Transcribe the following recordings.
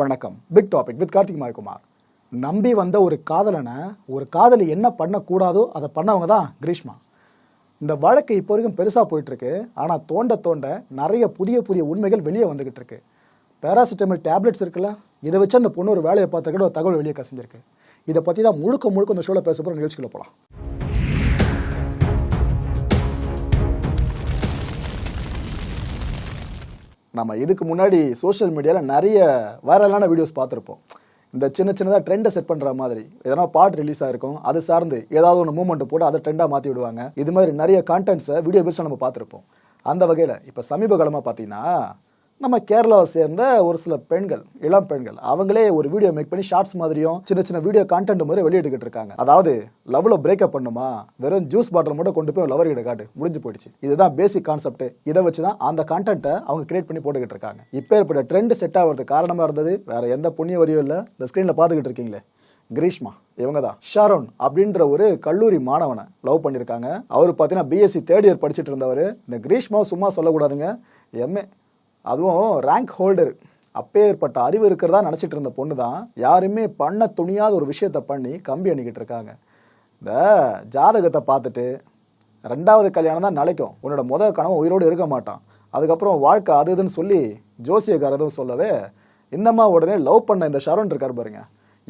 வணக்கம். Big topic with Karthik Mayakumar நம்பி வந்த ஒரு காதலனை ஒரு காதலி என்ன பண்ணக்கூடாதோ அதை பண்ணவங்க தான் கிரீஷ்மா. இந்த வழக்கு இப்போ வரைக்கும் பெருசாக போயிட்டுருக்கு. ஆனால் தோண்ட தோண்ட நிறைய புதிய புதிய உண்மைகள் வெளியே வந்துக்கிட்டு இருக்கு பேராசிட்டமல் டேப்லெட்ஸ் இருக்குல்ல இதை வச்சு அந்த பொண்ணு ஒரு வேலையை பார்த்துக்கிட்ட ஒரு தகவல் வெளியே கசிஞ்சிருக்கு. இதை பற்றி தான் முழுக்க முழுக்க இந்த ஷோவில் பேச போகிற நிகழ்ச்சிகளை போகலாம் நம்ம இதுக்கு முன்னாடி சோஷியல் மீடியாவில் நிறைய வைரலான வீடியோஸ் பார்த்துருப்போம். இந்த சின்ன சின்னதாக ட்ரெண்டை செட் பண்ணுற மாதிரி. எதனா பாட்டு ரிலீஸ் ஆகிருக்கும் அது சார்ந்து ஏதாவது ஒன்று மூமெண்ட் போட்டு அதை ட்ரெண்டாக மாற்றி விடுவாங்க. இது மாதிரி நிறைய கான்டென்ட்ஸை வீடியோ பேஸில் நம்ம பார்த்துருப்போம். அந்த வகையில் இப்போ சமீப காலமாக பார்த்தீங்கன்னா நம்ம கேரளாவை சேர்ந்த ஒரு சில பெண்கள் இளம் பெண்கள் அவங்களே ஒரு வீடியோ மேக் பண்ணி ஷார்ட்ஸ் மாதிரியும் சின்ன சின்ன வீடியோ கான்டென்ட் மாதிரி வெளியிட்டுக்கிட்டு இருக்காங்க. அதாவது லவ்ல பிரேக்கப் பண்ணுமா? வெறும் ஜூஸ் பாட்டில் மட்டும் கொண்டு போய் லவர் கிட்ட காட்டு. முடிஞ்சு போயிடுச்சு. இதுதான் பேசிக் கான்செப்ட் இதை வச்சு தான் அந்த கான்டென்ட்டை அவங்க கிரியேட் பண்ணி போட்டுக்கிட்டு இருக்காங்க. இப்போ ஏற்பட்ட ட்ரெண்ட் செட் ஆகிறதுக்கு காரணமாக இருந்தது வேற எந்த புண்ணியவதியும் இல்லை. இந்த ஸ்க்ரீனில் பார்த்துக்கிட்டு இருக்கீங்களே. கிரீஷ்மா இவங்க தான் ஷாரோன் அப்படின்ற ஒரு கல்லூரி மாணவனை லவ் பண்ணியிருக்காங்க. அவர் பார்த்தீங்கன்னா பிஎஸ்சி தேர்ட் இயர் படிச்சுட்டு இருந்தவர். இந்த கிரீஷ்மாவை சும்மா சொல்லக்கூடாதுங்க. எம்ஏ அதுவும் ரேங்க் ஹோல்டர் அப்பேற்பட்ட அறிவு இருக்கிறதா நினச்சிட்டு இருந்த பொண்ணு தான் யாருமே பண்ண துணியாத ஒரு விஷயத்த பண்ணி கம்பி அணிக்கிட்டு இருக்காங்க. இந்த ஜாதகத்தை பார்த்துட்டு ரெண்டாவது கல்யாணம் தான் நிலைக்கும். உன்னோட முதல் கனவு உயிரோடு இருக்க மாட்டான். அதுக்கப்புறம் வாழ்க்கை அது இதுன்னு சொல்லி ஜோசியக்காரதும் சொல்லவே இந்தம்மா உடனே லவ் பண்ண இந்த ஷரோன் இருக்கார் பாருங்க.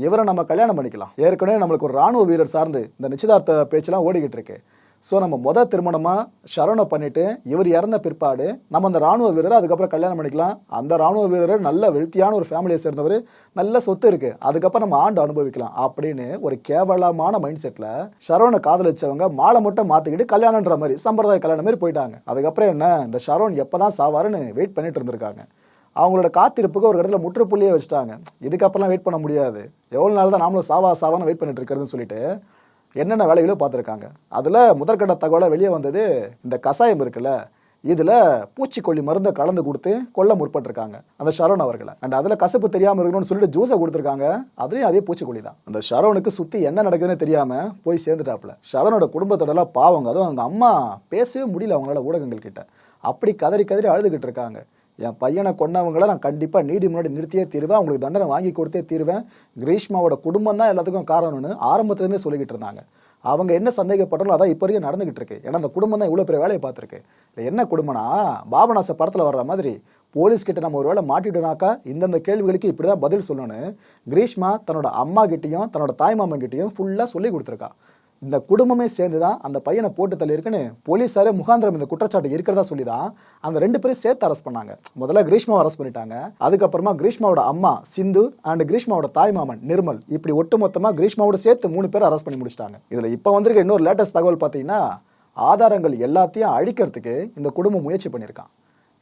இவரை நம்ம கல்யாணம் பண்ணிக்கலாம். ஏற்கனவே நம்மளுக்கு ஒரு ராணுவ வீரர் சார்ந்து இந்த நிச்சயதார்த்த பேச்செல்லாம் ஓடிக்கிட்டு இருக்கு. ஸோ நம்ம மொதல் திருமணமாக ஷரோனை பண்ணிவிட்டு இவர் இறந்த பிற்பாடு நம்ம அந்த ராணுவ வீரரை அதுக்கப்புறம் கல்யாணம் பண்ணிக்கலாம். அந்த ராணுவ வீரர் நல்ல வெளுத்தியான ஒரு ஃபேமிலியை சேர்ந்தவர் நல்ல சொத்து இருக்குது அதுக்கப்புறம் நம்ம ஆண்டு அனுபவிக்கலாம் அப்படின்னு ஒரு கேவலமான மைண்ட் செட்டில் ஷரோனை காதலிச்சவங்க மாலை மட்டும் மாற்றிக்கிட்டு கல்யாணன்ற மாதிரி சம்பிரதாய கல்யாணம் மாதிரி போயிட்டாங்க. அதுக்கப்புறம் என்ன? இந்த ஷரோன் எப்போ தான் சாவாருன்னு வெயிட் பண்ணிட்டு இருந்திருக்காங்க. அவங்களோட காத்திருப்புக்கு ஒரு இடத்துல முற்றுப்புள்ளியே வச்சுட்டாங்க. இதுக்கப்புறம்லாம் வெயிட் பண்ண முடியாது. எவ்வளோ நாள் தான் நாமளும் சாவா சாவான்னு வெயிட் பண்ணிட்டு இருக்கிறதுன்னு சொல்லிட்டு என்னென்ன வேலைகளோ பார்த்துருக்காங்க. அதில் முதற்கட்ட தகவலாக வெளியே வந்தது இந்த கசாயம் இருக்குல்ல இதில் பூச்சிக்கொல்லி மருந்தை கலந்து கொடுத்து கொல்ல முற்பட்டிருக்காங்க அந்த ஷரோன் அவர்களை. அண்ட் அதில் கசப்பு தெரியாமல் இருக்கணும்னு சொல்லிட்டு ஜூஸை கொடுத்துருக்காங்க அதுலேயும் அதே பூச்சிக்கொல்லி தான். அந்த ஷரோனுக்கு சுற்றி என்ன நடக்குதுன்னு தெரியாமல் போய் சேர்ந்துட்டாப்புல. ஷரோனோட குடும்பத்தோடலாம் பாவங்க. அதுவும் அந்த அம்மா பேசவே முடியல அவங்களால ஊடகங்கள் கிட்ட. அப்படி கதறி கதறி அழுதுகிட்டு இருக்காங்க. என் பையனை கொண்டவங்கள நான் கண்டிப்பாக நீதி முன்னாடி நிறுத்தியே தீருவேன். அவங்களுக்கு தண்டனை வாங்கி கொடுத்தே தீருவேன். கிரீஷ்மாவோட குடும்பம் தான் எல்லாத்துக்கும் காரணம்னு ஆரம்பத்துலேருந்தே சொல்லிக்கிட்டு இருந்தாங்க அவங்க என்ன சந்தேகப்பட்டாலும் அதான் இப்போ வரைக்கும் நடந்துகிட்டு இருக்கு. ஏன்னா அந்த குடும்பம் தான் இவ்வளோ பெரிய வேலையை பார்த்துருக்கு. இல்லை என்ன குடும்பம்னா பாபநாச படத்தில் வர்ற மாதிரி போலீஸ்கிட்ட நம்ம ஒரு வேளை மாட்டிட்டோனாக்கா இந்தந்த கேள்விகளுக்கு இப்படி தான் பதில் சொல்லணும்னு கிரீஷ்மா தன்னோட அம்மா கிட்டேயும் தன்னோட தாய்மாமன் கிட்டேயும் ஃபுல்லாக சொல்லி கொடுத்துருக்கா. இந்த குடும்பமே சேர்ந்து தான் அந்த பையனை போட்டு தள்ளியிருக்குன்னு போலீஸாரே முகாந்திரம் இந்த குற்றச்சாட்டு இருக்கிறதா சொல்லி தான் அந்த ரெண்டு பேரும் சேர்த்து அரெஸ்ட் பண்ணாங்க. முதல்ல கிரீஷ்மாவை அரெஸ்ட் பண்ணிட்டாங்க. அதுக்கப்புறமா கிரீஷ்மாவோட அம்மா சிந்து அண்ட் கிரீஷ்மாவோட தாய்மாமன் நிர்மல் இப்படி ஒட்டுமொத்தமாக கிரீஷ்மாவோட சேர்த்து மூணு பேர் அரெஸ்ட் பண்ணி முடிச்சிட்டாங்க. இதில் இப்போ வந்திருக்க இன்னொரு லேட்டஸ்ட் தகவல் பார்த்தீங்கன்னா ஆதாரங்கள் எல்லாத்தையும் அழிக்கிறதுக்கு இந்த குடும்பம் முயற்சி பண்ணியிருக்கான்.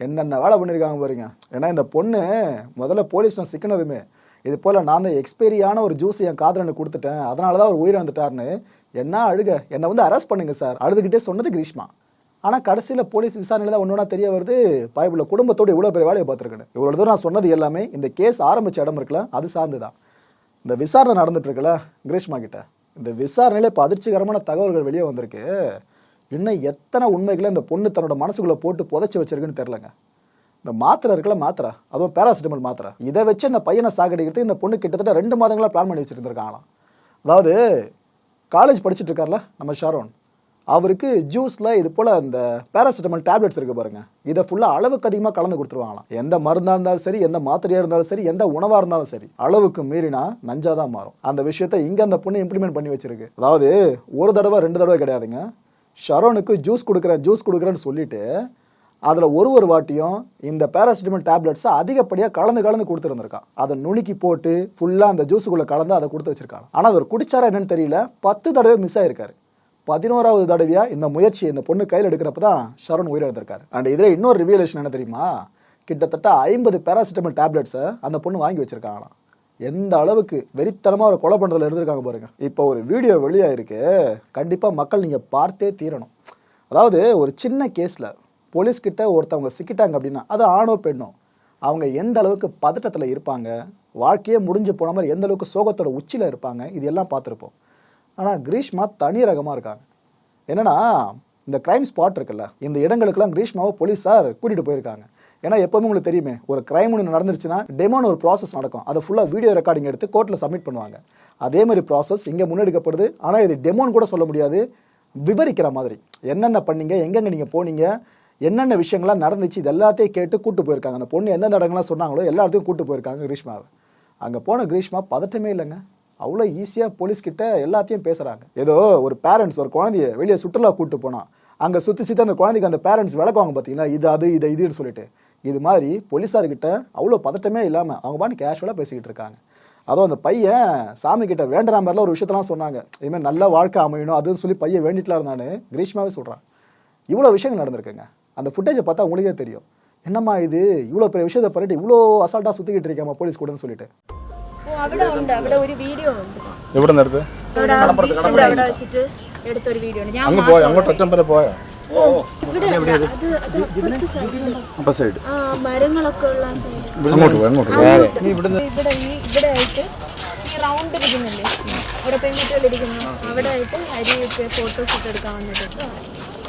என்னென்ன வேலை பண்ணியிருக்காங்க பாருங்க. ஏன்னா இந்த பொண்ணு முதல்ல போலீஸ் சிக்கினதுமே இது போல் நான் தான் எக்ஸ்பெரியான ஒரு ஜூஸ் என் காதலனுக்கு கொடுத்துட்டேன். அதனால தான் அவர் உயிரிழந்துட்டார்னு என்ன அழுக? என்னை வந்து அரெஸ்ட் பண்ணுங்கள் சார் அழுதுகிட்டே சொன்னது கிரீஷ்மா. ஆனால் கடைசியில் போலீஸ் விசாரணையில் தான் ஒன்று ஒன்றா தெரிய வருது பாய்புள்ள குடும்பத்தோடு இவ்வளோ பெரிய வேலையை பார்த்துருக்கேன் இவ்வளோ தூரம் நான் சொன்னது எல்லாமே இந்த கேஸ் ஆரம்பித்த இடம் இருக்குல்ல அது சார்ந்து தான் இந்த விசாரணை நடந்துட்டுருக்குல்ல கிரீஷ்மா கிட்ட. இந்த விசாரணையில் இப்போ அதிர்ச்சிகரமான தகவல்கள் வெளியே வந்திருக்கு. இன்னும் எத்தனை உண்மைகளை இந்த பொண்ணு தன்னோட மனசுக்குள்ளே போட்டு புதைச்சி வச்சிருக்குன்னு தெரிலங்க இந்த மாத்திரை இருக்குல்ல மாத்திரை. அதுவும் பேராசிட்டமல் மாத்திரை. இதை வச்சு அந்த பையனை சாகடிக்கிறது இந்த பொண்ணு கிட்டத்தட்ட ரெண்டு மாதங்களாக பிளான் பண்ணி வச்சுருந்துருக்காங்களாம். அதாவது காலேஜ் படிச்சுட்டு இருக்கார்ல நம்ம ஷாரோன். அவருக்கு ஜூஸில் இது போல் அந்த பேராசிட்டமல் டேப்லெட்ஸ் இருக்குது பாருங்கள் இதை ஃபுல்லாக அளவுக்கு அதிகமாக கலந்து கொடுத்துருவாங்களாம். எந்த மருந்தாக இருந்தாலும் சரி எந்த மாத்திரையாக இருந்தாலும் சரி எந்த உணவாக இருந்தாலும் சரி அளவுக்கு மீறினா நஞ்சாக தான் மாறும். அந்த விஷயத்தை இங்கே அந்த பொண்ணு இம்ப்ளிமெண்ட் பண்ணி வச்சிருக்கு. அதாவது ஒரு தடவை ரெண்டு தடவை கிடையாதுங்க. ஷரோனுக்கு ஜூஸ் கொடுக்குறேன் ஜூஸ் கொடுக்குறேன்னு சொல்லிவிட்டு அதில் ஒரு ஒரு வாட்டியும் இந்த பேராசிட்டமல் டேப்லெட்ஸை அதிகப்படியாக கலந்து கலந்து கொடுத்துருந்துருக்கான். அதை நுணுக்கி போட்டு ஃபுல்லாக அந்த ஜூஸுக்குள்ளே கலந்து அதை கொடுத்து வச்சிருக்காங்க ஆனால் அவர் குடிச்சாரா என்னன்னு தெரியல. பத்து தடவை மிஸ் ஆயிருக்காரு. பதினோராவது தடவையாக இந்த முயற்சி இந்த பொண்ணு கையில் எடுக்கிறப்ப தான் ஷரண் உயிரிழந்திருக்காரு. அண்ட் இதில் இன்னொரு ரிவியலேஷன் என்ன தெரியுமா? கிட்டத்தட்ட ஐம்பது பேராசிட்டமல் டேப்லெட்ஸை அந்த பொண்ணு வாங்கி வச்சிருக்காங்களாம். எந்த அளவுக்கு வெறித்தனமாக ஒரு கொலை பண்ணுறதுல இருந்திருக்காங்க பாருங்க. இப்போ ஒரு வீடியோ வெளியாயிருக்கு. கண்டிப்பாக மக்கள் நீங்கள் பார்த்தே தீரணும். அதாவது ஒரு சின்ன கேஸில் போலீஸ்கிட்ட ஒருத்தவங்க சிக்கிட்டாங்க அப்படின்னா அது ஆணோ பெண்ணோ? அவங்க எந்த அளவுக்கு பதட்டத்தில் இருப்பாங்க? வாழ்க்கையே முடிஞ்சு போன மாதிரி எந்த அளவுக்கு சோகத்தோட உச்சியில் இருப்பாங்க? இது எல்லாம் பார்த்துருப்போம். ஆனால் கிரீஷ்மா தனி ரகமாக இருக்காங்க. என்னென்னா இந்த கிரைம் ஸ்பாட் இருக்குல்ல இந்த இடங்களுக்கெல்லாம் கிரீஷ்மாவை போலீஸார் கூட்டிகிட்டு போயிருக்காங்க. ஏன்னா எப்போவுமே உங்களுக்கு தெரியுமே ஒரு கிரைம் ஒன்று நடந்துருச்சுன்னா டெமோன்னு ஒரு ப்ராசஸ் நடக்கும். அதை ஃபுல்லாக வீடியோ ரெக்கார்டிங் எடுத்து கோர்ட்டில் சப்மிட் பண்ணுவாங்க. அதே மாதிரி ப்ராசஸ் இங்கே முன்னெடுக்கப்படுது. ஆனால் இது டெமோன்னு கூட சொல்ல முடியாது. விவரிக்கிற மாதிரி. என்னென்ன பண்ணீங்க? எங்கெங்கே நீங்கள் போனீங்க? என்னென்ன விஷயங்கள்லாம் நடந்துச்சு இது எல்லாத்தையும் கேட்டு கூட்டு போயிருக்காங்க. அந்த பொண்ணு எந்தெந்த இடங்கள்லாம் சொன்னாங்களோ எல்லா இடத்தையும் கூட்டு போயிருக்காங்க கிரீஷ்மாவை. அங்கே போன கிரீஷ்மா பதட்டமே இல்லைங்க. அவ்வளோ ஈஸியாக போலீஸ்கிட்ட எல்லாத்தையும் பேசுகிறாங்க ஏதோ ஒரு பேரண்ட்ஸ் ஒரு குழந்தைய வெளியே சுற்றுலா கூப்பிட்டு போனால் அங்கே சுற்றி சுற்றி அந்த குழந்தைக்கு அந்த பேரண்ட்ஸ் விளக்குவாங்க பார்த்தீங்கன்னா இது அது இது இதுன்னு சொல்லிட்டு. இது மாதிரி போலீஸார்கிட்ட அவ்வளோ பதட்டமே இல்லாமல் அவங்க பாட்டு கேஷுவலாக பேசிக்கிட்டு இருக்காங்க. அதுவும் அந்த பையன் சாமி கிட்ட வேண்டுற மாதிரிலாம் ஒரு விஷயத்தெல்லாம் சொன்னாங்க. இதுமாதிரி நல்ல வாழ்க்கை அமையணும் அதுன்னு சொல்லி பையன் வேண்டிட்டுலாம் இருந்தானு கிரீஷ்மாவே சொல்கிறான் இவ்வளோ விஷயங்கள் நடந்திருக்குங்க. அந்த ஃபுட்டேஜை பார்த்தா உங்களுக்கே தெரியும் என்னம்மா இது இவ்வளோ பெரிய விஷயத்தை பண்ணிட்டு இவ்வளோ அசால்ட்டாக சுற்றிக்கிட்டு இருக்கேம்மா போலீஸ் கூடன்னு சொல்லிட்டு ഓ അവിടെ ഉണ്ട് അവിടെ ഒരു വീഡിയോ ഉണ്ട് എവിടെ നിന്നെടുത്ത് അവിടെ ആ ബീച്ചിന്റെ അവിടെ വെച്ചിട്ട് എടുത്തൊരു വീഡിയോ ഉണ്ട് ഞാൻ അങ്ങ് പോയോ അങ്ങോട്ട് ഒറ്റം വരെ പോയോ ഇവിടെ അല്ല, അത് അത് അപ്പുറത്തെ സൈഡിൽ അപ്പൊ സൈഡ് ആ മരങ്ങളൊക്കെ ഉള്ള സൈഡ് അങ്ങോട്ട് പോയി അങ്ങോട്ട് പോയി. ഇവിടെ ഈ ഇവിടെ ആയിട്ട് ഈ റൗണ്ട് ഇരിക്കുന്നില്ലേ അവിടെ പെൺകുട്ടികൾ ഇരിക്കുന്നു അവിടെ ആയിട്ട് അരിയൊക്കെ ഫോട്ടോസ് ഒക്കെ എടുക്കാൻ വന്നിട്ട്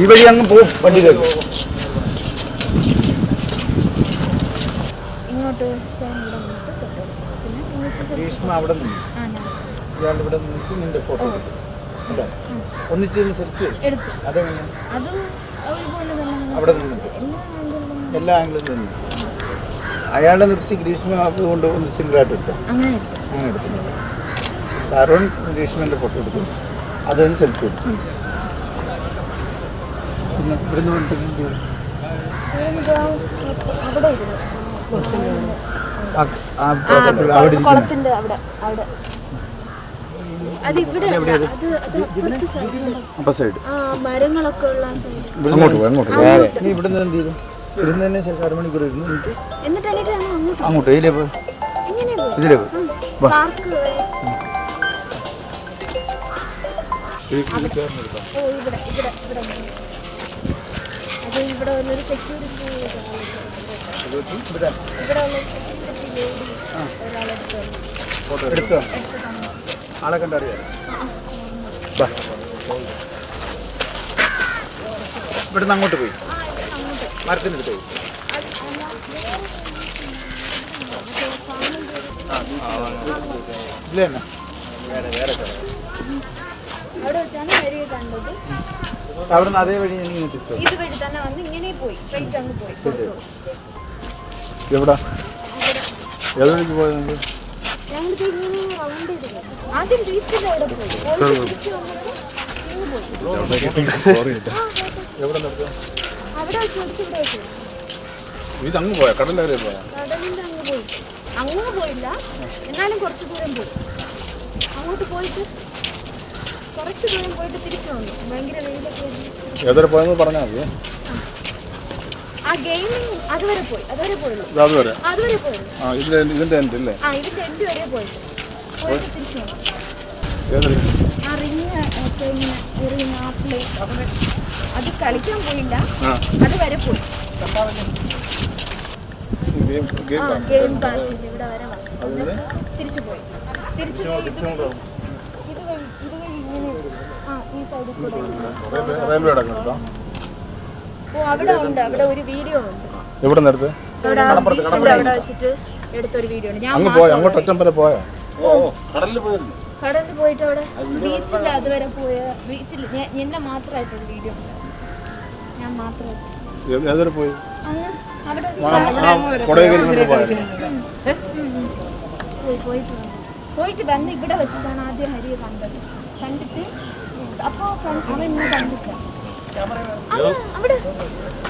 ഈ വഴി അങ്ങ് പോവും വണ്ടി കയറി. ഇവിടെ നിന്റെ ഫോട്ടോ എടുക്കും. അവിടെ നിന്നിട്ട്. എല്ലാ അയാളെ നിർത്തി ഗ്രീഷ്മ കൊണ്ട് ഒന്ന് സിംഗിളായിട്ട് എടുത്തു? അങ്ങനെ എടുക്കുന്നു തരുൺ ഗ്രീഷ്മന്റെ ഫോട്ടോ എടുക്കുന്നു. അതനുസരിച്ച്. പിന്നെ ഇവിടുന്ന് ഇവിടുന്ന് എന്ത് ചെയ്തു? ഇരുന്നു എന്നിട്ട് അങ്ങോട്ട് ഇതിലേ ഇതിലേ ഇവിടെ ഇവിടെ ഇവിടെ. അത് ഇവിടെ വന്നൊരു സെക്യൂരിറ്റി ഇവിടെ. ഒരാളെടുത്ത്. ആളെ കണ്ടറിയാം. വാ. ഇവിടുന്ന് അങ്ങോട്ട് പോയി. മരത്തിനടുത്ത് പോയി. ഇല്ല തന്നെ അവിടെ വെച്ചാണ് വരിക കണ്ടത്. അവിടുന്ന് അതേ വഴി ഇത് വഴി തന്നെ വന്ന് ഇങ്ങനെ പോയി. സ്ട്രൈറ്റ് അങ്ങ് പോയി. എവിടാ? ഏത് വഴിക്ക് പോയത് ഞങ്ങൾ ഇങ്ങനെ റൗണ്ട് ചെയ്ത് ആദ്യം ബീച്ചിന്റെ അവിടെ പോയി. തിരിച്ച് വന്നിട്ട് പോയി. തിരിച്ച് വെച്ച് ഇത് അങ്ങ് പോയാ? കടലവരെ പോയാ? കടലിന്റെ അങ്ങ് പോയി. അങ്ങ് പോയില്ല. എന്നാലും കുറച്ച് ദൂരം പോയി. അങ്ങോട്ട് പോയിട്ട് കുറച്ച് ദൂരം പോയിട്ട് തിരിച്ചു വന്നു. ഭയങ്കര വെയിലൊക്കെ ആയിരുന്നു. ഏതൊരു പോയെന്ന് പറഞ്ഞാൽ മതി. ആ അതുവരെ പോയി. അതുവരെ പോയുള്ളൂ. ഇത് അതുവരെ? അതുവരെ പോയുള്ളൂ. ആ ഇതിന്റെ ഇതിന്റെ എന്റെ അല്ലേ ആ ഇതിന്റെ എൻഡ് വരെ പോയിട്ട്. പോയിട്ട് തിരിച്ചു വന്നു. ആ റിങ് ഒക്കെ ഇങ്ങനെ എറിയുന്ന ആ പ്ലേ അത് കളിക്കാൻ പോയില്ല. ആ. അത് വരെ പോയി. ഗെയിം പാർക്കിൽ ഇവിടെ വരെ തിരിച്ചു പോയി. തിരിച്ചു പോയി. റെയിൽവേ അടക്കം ഓ അവിടെ ഉണ്ട്. അവിടെ ഒരു വീഡിയോ ഉണ്ട്. എവിടെ നിന്നെടുത്ത് അവിടെ വെച്ചിട്ട് എടുത്തൊരു വീഡിയോ ഉണ്ട്. ഞാൻ അങ്ങ് പോയോ? അങ്ങോട്ട് ഒറ്റം വരെ പോയോ? കടലിൽ പോയിരുന്നു. കടലിൽ പോയിട്ട് അവിടെ ബീച്ചിൽ അതുവരെ പോയ ബീച്ചിൽ എന്നെ എന്നെ മാത്രമായിട്ടൊരു വീഡിയോ ഉണ്ട്. ഞാൻ മാത്രമായിട്ട് ഒരു പോയി പോയിട്ട് വന്നു. പോയിട്ട് വന്ന് ഇവിടെ വെച്ചിട്ടാണ് ആദ്യം ഹരിയെ കണ്ടത്. കണ്ടിട്ട് അപ്പോ അവൻ കണ്ടില്ല അവിടെ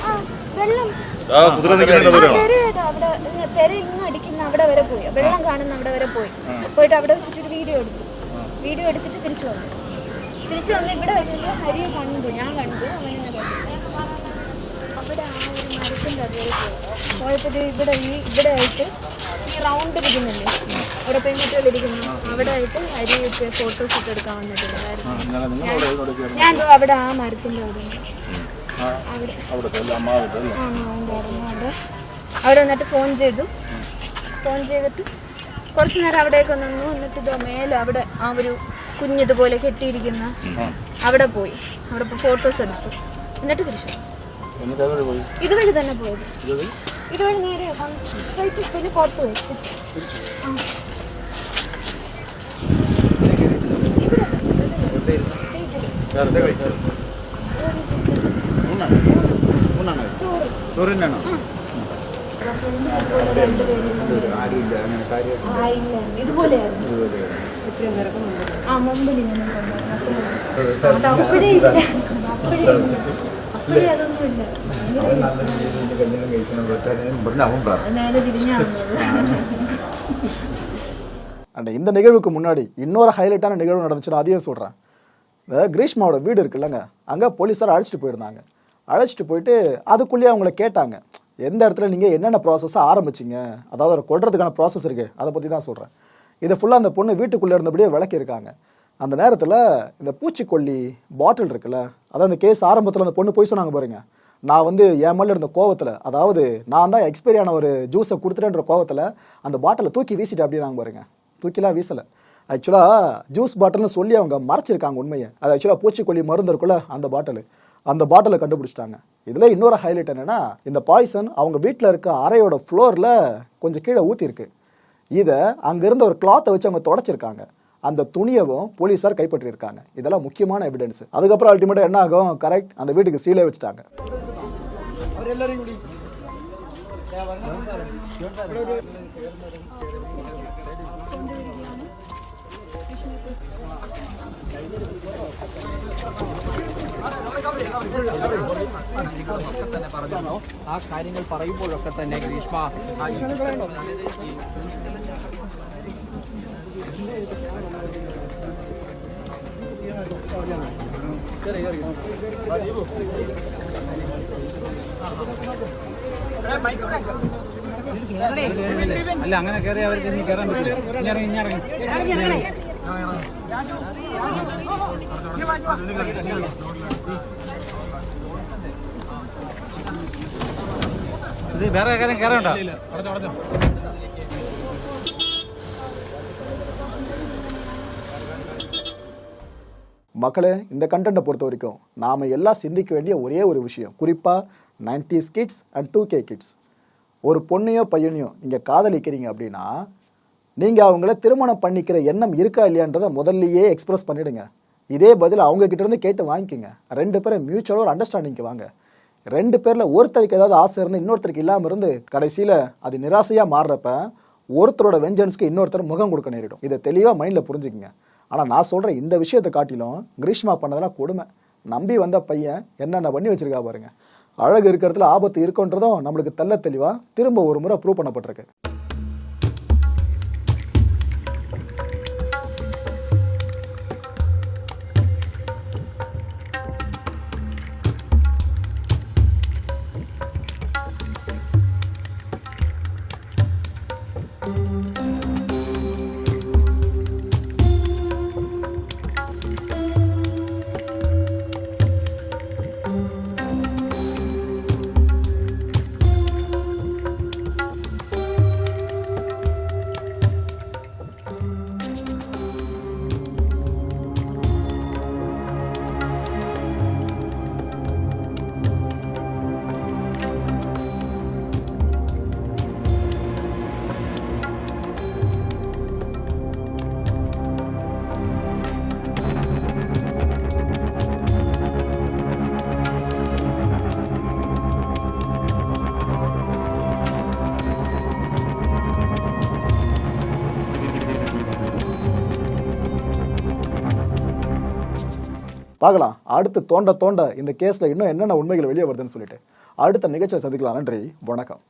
ആ വെള്ളം. ആ കുതിര നിൽക്കുന്ന ആ, തെരയുടെ അവിടെ ഇങ്ങ് തെര ഇങ്ങ് അടിക്കുന്ന അവിടെ വരെ പോയി. വെള്ളം കാണുന്ന അവിടെ വരെ പോയി. പോയിട്ട് അവിടെ വെച്ചിട്ട് ഒരു വീഡിയോ എടുത്തു. വീഡിയോ എടുത്തിട്ട് തിരിച്ചു വന്നു. തിരിച്ചു വന്ന് ഇവിടെ വെച്ചിട്ട് ഹരിയെ കണ്ടു. ഞാൻ കണ്ടു. അവിടെ ആ ഒരു മരത്തിന്റെ അതുവരെ പോയി. പോയപ്പോൾ ഇവിടെ ഈ ഇവിടെ ആയിട്ട് ഈ റൗണ്ട് ഇരിക്കുന്നില്ലേ? ഇരിക്കുന്നു അവിടെ ആയിട്ട് അരി വെച്ച് ഫോട്ടോസ് ഒക്കെ എടുക്കാൻ വന്നിട്ടുണ്ടായിരുന്നു ഞാൻ അവിടെ ആ മരത്തിന്റെ അവിടെ. അവിടെ. അവിടെ വന്നിട്ട് ഫോൺ ചെയ്തു. ഫോൺ ചെയ്തിട്ട് കുറച്ച് നേരം അവിടേക്ക് നിന്നു. എന്നിട്ട് ഇതോ മേലെ അവിടെ ആ ഒരു കുഞ്ഞിതുപോലെ കെട്ടിയിരിക്കുന്ന അവിടെ പോയി. അവിടെ ഫോട്ടോസ് എടുത്തു. എന്നിട്ട് തിരിച്ചു. പോയി? ഇതുവഴി തന്നെ പോയത് ഇതുവഴി? നേരെ സ്ട്രൈറ്റ് പിന്നെ പുറത്ത് പോയി ആ. വേറെ കഴിച്ചത് ഊണാണ് ഊണാണ് ചോറ് തന്നെയാണോ ആരുമില്ല അങ്ങനെ കാര്യം ആ, ഇല്ല. ഇതുപോലെയായിരുന്നു ആ മുമ്പിൽ ഇങ്ങനെ കൊണ്ടുവന്നു. അത് അപ്പോഴേ ഇല്ല അപ്പോഴേ ഇല്ല അപ്പോഴേ അതൊന്നും ഇല്ല നേരെ തിരിഞ്ഞാ വന്നത്. அண்ட் இந்த நிகழ்வுக்கு முன்னாடி இன்னொரு ஹைலைட்டான நிகழ்வு நடந்துச்சுன்னா அதையும் சொல்கிறேன் இந்த கிரீஷ்மாவோட வீடு இருக்குல்லங்க. அங்கே போலீஸார் அழைச்சிட்டு போயிருந்தாங்க. அழைச்சிட்டு போயிட்டு அதுக்குள்ளேயே அவங்கள கேட்டாங்க. எந்த இடத்துல நீங்கள் என்னென்ன ப்ராசஸை ஆரம்பிச்சிங்க? அதாவது ஒரு கொடுறதுக்கான ப்ராசஸ் இருக்குது அதை பற்றி தான் சொல்கிறேன் இதை ஃபுல்லாக அந்த பொண்ணு வீட்டுக்குள்ளே இருந்தபடியே விளக்கியிருக்காங்க. அந்த நேரத்தில் இந்த பூச்சிக்கொல்லி பாட்டில் இருக்குல்ல அதான் அந்த கேஸ் ஆரம்பத்தில் அந்த பொண்ணு போய் சொன்னாங்க பாருங்க. நான் வந்து என் மேலே இருந்த கோவத்தில் அதாவது நான் தான் எக்ஸ்பைரி ஆன ஒரு ஜூஸை கொடுத்துட்டேன்ற கோவத்தில் அந்த பாட்டிலை தூக்கி வீசிட்டு அப்படின்னாங்க பாருங்க. தூக்கிலாம் வீசலை. ஆக்சுவலாக ஜூஸ் பாட்டில்னு சொல்லி அவங்க மறைச்சிருக்காங்க உண்மையை. அது ஆக்சுவலாக பூச்சிக்கொல்லி மருந்து இருக்குல்ல அந்த பாட்டில் அந்த பாட்டிலை கண்டுபிடிச்சிட்டாங்க. இதில் இன்னொரு ஹைலைட் என்னென்னா இந்த பாய்சன் அவங்க வீட்டில் இருக்க அறையோட ஃப்ளோரில் கொஞ்சம் கீழே ஊற்றிருக்கு இதை அங்கே இருந்த ஒரு கிளாத்தை வச்சு அவங்க தொடச்சிருக்காங்க. அந்த துணியவும் போலீஸார் கைப்பற்றியிருக்காங்க. இதெல்லாம் முக்கியமான எவிடன்ஸ் அதுக்கப்புறம் அல்டிமேட்டாக என்ன ஆகும்? கரெக்ட் அந்த வீட்டுக்கு சீலே வச்சுட்டாங்க. പറഞ്ഞോ ആ കാര്യങ്ങൾ പറയുമ്പോഴൊക്കെ തന്നെ ഗ്രീഷ്മ അല്ല അങ്ങനെ കയറി അവർക്ക് ഇനി കയറാൻ പറ്റില്ല. ഇനി ഇറങ്ങി. ഇനി ഇറങ്ങി ഇനി ഇറങ്ങി. ഇത് വേറെ കാര്യം കയറണ്ട மக்களே இந்த கண்டென்ட்டை பொறுத்த வரைக்கும் நாம் எல்லாம் சிந்திக்க வேண்டிய ஒரே ஒரு விஷயம் குறிப்பாக 90s kids and two K kids ஒரு பொண்ணையோ பையனையோ நீங்கள் காதலிக்கிறீங்க அப்படின்னா நீங்கள் அவங்கள திருமணம் பண்ணிக்கிற எண்ணம் இருக்கா இல்லையான்றதை முதல்லையே எக்ஸ்பிரஸ் பண்ணிவிடுங்க இதே பதில் அவங்கக்கிட்டேருந்து இருந்து கேட்டு வாங்கிக்கோங்க. ரெண்டு பேரும் மியூச்சுவலாக ஒரு அண்டர்ஸ்டாண்டிங்க்கு வாங்க. ரெண்டு பேரில் ஒருத்தருக்கு ஏதாவது ஆசை இருந்து இன்னொருத்தருக்கு இல்லாமல் இருந்து கடைசியில் அது நிராசையாக மாறுறப்ப ஒருத்தரோட வெஞ்சன்ஸ்க்கு இன்னொருத்தர் முகம் கொடுக்க நேரிடும். இதை தெளிவாக மைண்டில் புரிஞ்சுக்குங்க. ஆனால் நான் சொல்கிற இந்த விஷயத்தை காட்டிலும் கிரீஷ்மா பண்ணதெல்லாம் கொடுமை. நம்பி வந்த பையன் என்னென்ன பண்ணி வச்சுருக்கா பாருங்கள் அழகு இருக்கிறதுல ஆபத்து இருக்குன்றதும் நம்மளுக்கு தெல்ல தெளிவாக திரும்ப ஒரு முறை ப்ரூவ் பண்ணப்பட்டிருக்கு. பார்க்கலாம். அடுத்து தோண்ட தோண்ட இந்த கேஸில் இன்னும் என்னென்ன உண்மைகள் வெளியே வருதுன்னு சொல்லிட்டு அடுத்த நிகழ்ச்சியை சந்திக்கலாம். நன்றி. வணக்கம்.